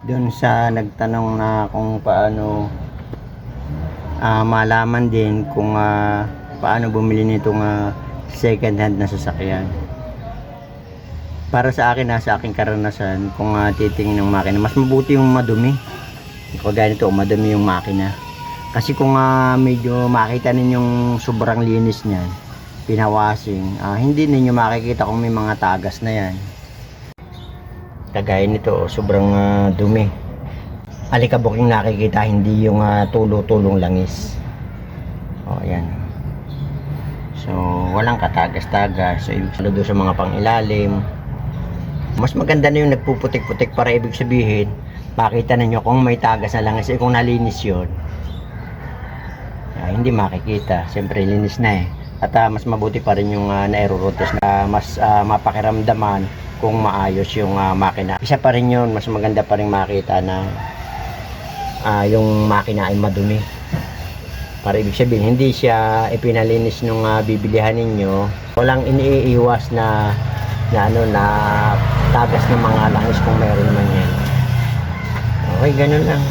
doon sa nagtanong na kung paano ah, malaman din kung ah, paano bumili nitong ah, second hand na sasakyan. Para sa akin, ha, sa aking karanasan, kung uh, titingin ng makina, mas mabuti yung madumi. Kagaya nito, madumi yung makina. Kasi kung ah, medyo makita ninyong sobrang linis niyan, pinawasing, ah, hindi ninyo makikita kung may mga tagas na yan. Kagaya nito, oh, sobrang ah, dumi. Alikabok yung nakikita, hindi yung ah, tulo-tulong langis. O, ayan. So, walang katagas-tagas. So, ibig sabihin sa mga pangilalim. Mas maganda na yung nagpuputik-putik para ibig sabihin, makita ninyo kung may tagas na langis. Eh, kung nalinis yun, ah, hindi makikita. Siyempre, linis na eh. At ah, mas mabuti pa rin yung uh, nairurotes na mas ah, mapakiramdaman kung maayos yung ah, makina. Isa pa rin yun, mas maganda pa rin makita na ah, yung makina ay madumi. Para ibig sabihin, hindi siya ipinalinis nung ah, bibilihan ninyo. Walang iniiwas na na ano na tagas ng mga langis kung meron man yan. Okay, ganun lang.